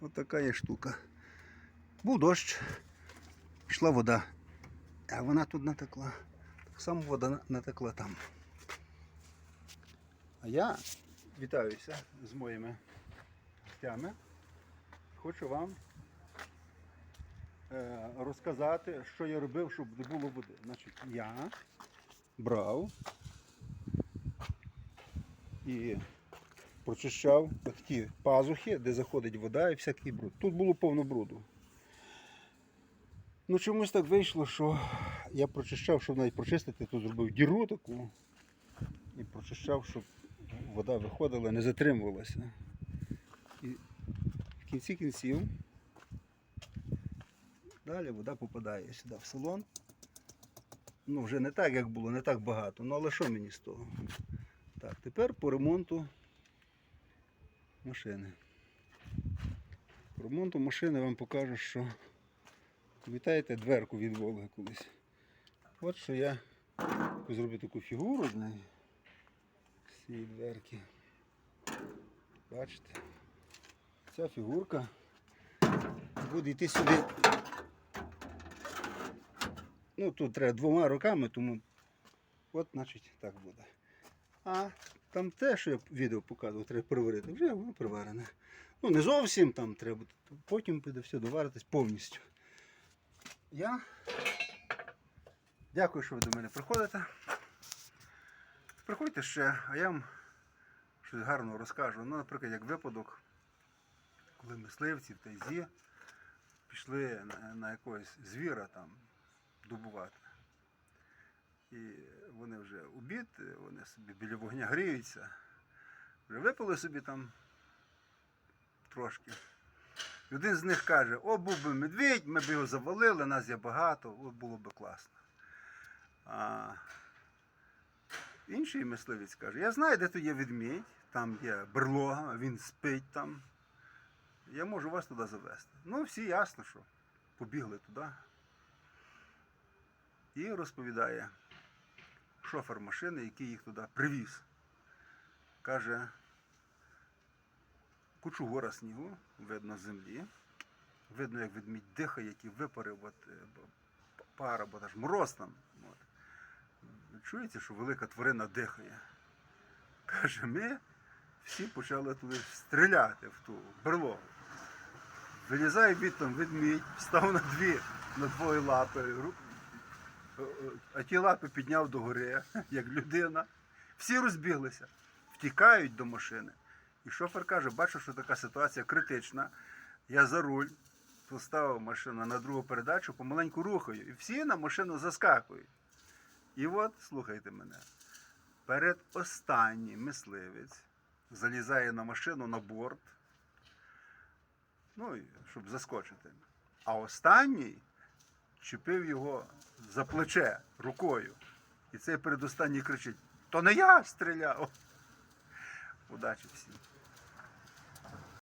От така є штука. Був дощ, пішла вода. А вона тут натекла. Так само вода натекла там. А я вітаюся з моїми гостями. Хочу вам е, розказати, що я робив, щоб не було води. Значить, я брав і прочищав ті пазухи, де заходить вода і всякий бруд. Тут було повно бруду. Ну чомусь так вийшло, що я прочищав, щоб навіть прочистити, то зробив діру таку і прочищав, щоб вода виходила, не затримувалася. І в кінці кінців далі вода попадає сюди в салон. Ну, вже не так, як було, не так багато. Ну але що мені з того? Так, тепер по ремонту машини. По ремонту машини вам покажу, що пам'ятаєте дверку від Волги колись. От що я зробив таку фігуру з неї. З цієї дверки. Бачите? Ця фігурка буде йти сюди. Ну, тут треба двома руками, тому от, значить, так буде. А там те, що я відео показував, треба приварити, вже воно приварене. Ну, не зовсім там треба, потім буде все доваритись повністю. Я дякую, що ви до мене приходите. Приходьте ще, а я вам щось гарного розкажу. Ну, наприклад, як випадок, коли мисливці в тайзі пішли на, на якогось звіра там добувати. І вони вже обід, вони собі біля вогня гріються. Вже випили собі там трошки. І один з них каже, о, був би медведь, ми б його завалили, нас є багато, о, було б класно. А інший мисливець каже, я знаю, де тут є ведмідь, там є берлога, він спить там. Я можу вас туди завести. Ну, всі ясно, що побігли туди. І розповідає шофер машини, який їх туди привіз. Каже, кучу гора снігу, видно з землі. Видно, як ведмідь дихає, який випарив от, е, пара, бо аж мороз там. От. Чуєте, що велика тварина дихає? Каже, ми всі почали туди стріляти в ту берлогу. Вилізає бітом ведмідь, став на дві, на двоє лапи, е, е, а ті лапи підняв догори, як людина. Всі розбіглися, втікають до машини. І шофер каже, бачу, що така ситуація критична. Я за руль поставив машину на другу передачу, помаленьку рухаю. І всі на машину заскакують. І от, слухайте мене, перед останній мисливець залізає на машину на борт, ну, щоб заскочити. А останній чіпив його за плече рукою. І цей передостанній кричить: То не я стріляв. Удачі всім.